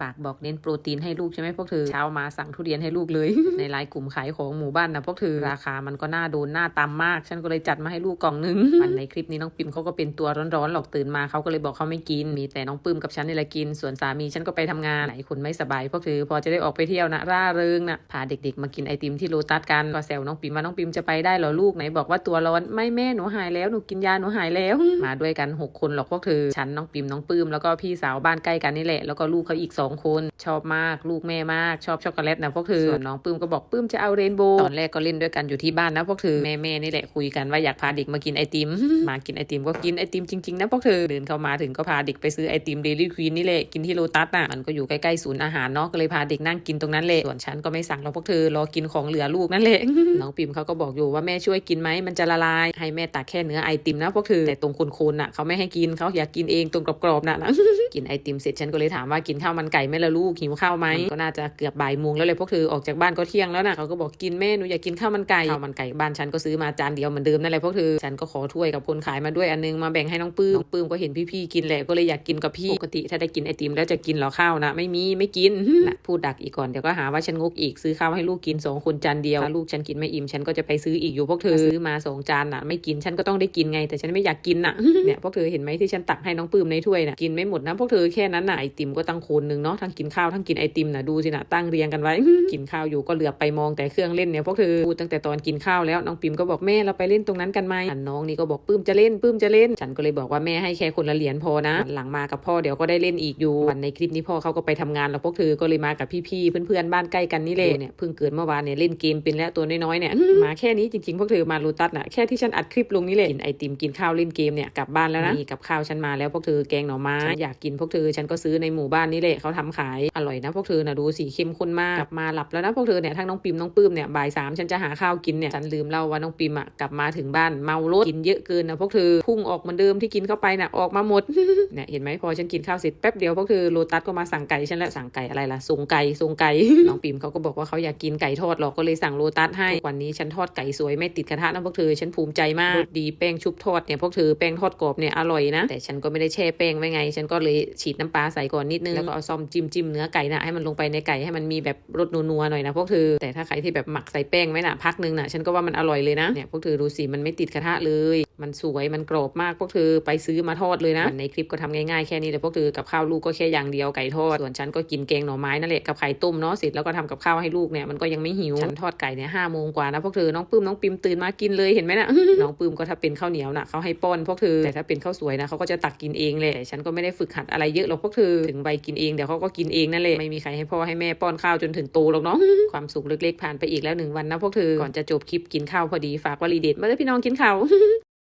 ปากบอกเน้นโปรตีนให้ลูกใช่ไหมพวกเธอเช้ามาสั่งทุเรียนให้ลูกเลย ในไลน์กลุ่มขายของหมู่บ้านนะพวกเธอราคามันก็น่าโดนน่าตำมาก ฉันก็เลยจัดมาให้ลูกกล่องหนึงมันในคลิปนี้น้องปิมเขาก็เป็นตัวร้อนๆหรอกตื่นมาเขาก็เลยบอกเขาไม่กิน มีแต่น้องปื้มกับฉันนี่แหละกิน ส่วนสามีฉันก็ไปทำงานไหนคนไม่สบายพวกเธอพอจะได้ออกไปเที่ยวนะร่าเริงนะพาเด็กๆ มากินไอติมที่โลตัสกันก็แซวน้องปิมว่าน้องปิมจะไปได้เหรอลูกไหนบอกว่าตัวร้อนไม่แม่หนูหายแล้วหนูกินยาหนูหายแล้ว มาด้วยกันหกคนหรอกพวกเธอฉันน้องปิมน้องปื้มแล้วก็พี่สาวบ้านใกล้กันนี่แหละแล้วก็ลูกเขาอีกสองคนชอบมากลูกแม่มากชอบช็อกโกแลตนะพวกเธอส่วนน้องปื้มก็บอกปื้มจะเอาเรนโบว์ตอนแรกก็เล่นด้วยกันอยู่ที่บ้านนะพวกเธอแม่แม่ๆนี่แหละคุยกันว่าอยากพาเด็กมากินไอติมมากินไอติมก็กินไอติมจริงๆนะพวกเธอเดินเข้ามาถึงก็พาเด็กไปซื้อไอติมเดลี่ควีนนี่แหละกินที่โลตัสน่ะมันก็อยู่ใกล้ๆศูนย์อาหารเนาะก็เลยพาเด็กนั่งกินตรงนั้นเลยส่วนฉันก็ไม่สั่งหรอกพวกเธอรอกินของเหลือลูกนั่นแหละน้องปิมเขาก็บอกอยู่ว่าแม่ช่วยกินไหมมันจะละลาย ให้แม่ตักแค่เนื้อไอติมนะพวกเธอแต่ตรงโคนๆน่ะเขาไม่ให้กินเขาอยากกินเองตรงกรอบๆน่ะนะกินไอติมเสร็จฉันก็เลยถามว่ากินข้าวมันไก่ไหมล่ะลูกหิวข้าวไหมก็น่าจะเกือบบ่ายโมงแล้วเลยพวกเธอออกจากบ้านก็เที่ยงแล้วนะเขาก็บอกกินแม่หนูอยากกินข้าวมันไก่ข้าวมันไก่บ้านฉันก็ซื้อมาจานเดียวเหมือนเดิมนั่นแหละพวกเธอฉันก็ขอถ้วยกับคนขายมาด้วยอันนึงมาแบ่งให้น้องปื้มน้องปื้มก็เห็นพี่ๆกินแหละก็เลยอยากกินกับพี่ปกติถ้าได้กินไอติมแล้วจะกินเหรอข้าวนะไม่มีไม่กินนะพูดดักอีกก่อนเดี๋ยวก็หาว่าฉันงกอีกซื้อข้าวให้ลูกกินสองคนจานเดียวถ้าลูกฉันกินไม่อิ่มฉันก็จะไปซื้ออีกอยู่พวกเธอซื้อมาสองจานน่ะไม่กินฉันก็ต้องได้กินไงแต่ฉันไม่อยากกินน่ะเนี่ยพวกเธอเห็นไหมที่ฉันตักให้น้องปื้มในถ้วยน่ะกินไม่หมดนะพวกเธอแค่นั้นน่ะไอติมก็ตั้งโคนหนึ่งเนาะทั้งกินข้าวทั้งกินไอติมน่ะดูสิน่ะตั้งเรียงกันไว้ กินข้าวอยู่ก็เหลือบไปมองแต่เครื่องเล่นเนี่ยพวกเธอพูดตั้งแต่ตอนกินข้าวแล้วน้องปิมก็บอกแม่เราไปเล่นตรงนั้นกันไหมอันน้องนี่ก็บอกปื้มจะเล่นปื้มจะเล่น ฉันก็เลยบอกว่าแม่ให้แค่คนละเหรียญพอนะวันหลังมากับพ่อเดี๋ยวก็ได้เล่นอีกอยู่วันในคลิปนี้พ่อเขาก็ไปทำงานแล้วพวกเธอก็เลยมากับพี่ๆเพื่อนๆบ้านใกล้กันนี่เลยเนี่ยเพิ่งเกิดเมื่อวานเนี่ยเล่นเกมเป็นแล้วตัวน้อยๆเนี่ยมาแค่นี้จริงๆพวกเธอมาลูตัสน่ะแค่ที่ฉันอัดคลิปลงนี่แหละกินไอติมกินข้าวเล่นเกมเนี่ยกลับบ้านแล้วนะนี่กับข้าวฉันมาแล้วพวกเธอแกงหน่อไม้ฉันอยากกินพวกเธอฉันก็ซื้อในหมู่บ้านนี่แหละเขาทำขายอร่อยนะพวกเธอนะดูสีเข้มข้นมากกลับมาหลับแล้วนะพวกเธอเนี่ยทั้งน้องปิมน้องปื้มเนี่ยบ่ายสามฉันจะหาข้าวกินเนี่ยฉันลืมเล่าว่าน้องปิมอะกลับมาถึงบ้านเมารถกินเยอะเกินนะพวกเธอพุ่งออกเหมือนเดิมที่กินเข้าไปน่ะออกมาหมดเนี่ยเห็นไหมพอฉันกินข้าวเสร็จแป๊บเดียวพวกเธอโลตัสก็มาสั่งไก่ฉันแล้วสั่งไก่อะไรล่ะทรงไก่ทรงไก่น้องปิมเขาก็บอกว่าเขาอยากกินไก่ทอดหรอกก็เลยสั่งโลตัสให้วันนี้ฉันทอดไก่สวยไม่ติดกระทะนะพวกเธอฉันภูมิใจมากดีแป้งชุบทอดเนี่ยพวกเธอแป้งทอดกรอบเนี่ยอร่อยนะ แต่ฉันก็ไม่ได้แช่แป้งไว้ไง ฉันก็เลยฉีดน้ำปลาใส่ก่อนนิดนึงแล้วก็เอาซ่อมจิ้มจิ้มเนื้อไก่นะให้มันลงไปในไก่ให้มันมีแบบรสนัวๆหน่อยนะพวกเธอแต่ถ้าใครที่แบบหมักใส่แป้งไว้น่ะพักนึงน่ะฉันก็ว่ามันอร่อยเลยนะเนี่ยพวกเธอดูสิมันไม่ติดกระทะเลย มันสวยมันกรอบมากพวกเธอไปซื้อมาทอดเลยนะ ในคลิปก็ทำง่ายๆแค่นี้แต่พวกเธอกับข้าวลูกก็แค่อย่างเดียวไก่ทอด ส่วนฉันก็กินแกงหน่อไม้นั่นแหละกับไข่ต้มเนาะเสร็จแล้วก็ทำกับข้าวให้ลูกเนี่ยมันก็ยังไม่หิว ฉันทอดไก่เนี่ยห้าโมงกว่านะพวกเธอ น้องปื้มน้องปิมตื่นมากินเลยเห็นไหมนะน้องปื้มก็ถ้าเป็นข้าวเหนียวน่ะเขาให้ป้อนพวกเธอ แต่ถ้าเป็นข้าวสวยนะเขาก็จะตักกินเองเลยฉันก็ไม่ได้ฝึกหัดอะไรเยอะหรอกพวกเธอ ถึงใบกินเองเดี๋ยวเขาก็กินเองนั่นแหละ ไม่มีใครให้พ่อให้แม่ป้อนข้าวจนถึงโตหรอกเนาะ ความสุขเล็กๆผ่านไปอีกแล้วหนึ่งวันนะพวกเธอ ก่อนจะจบคลิปกินข้าวพอดีฝากวลีเด็ดมาเลยพี่น้องกินข้าว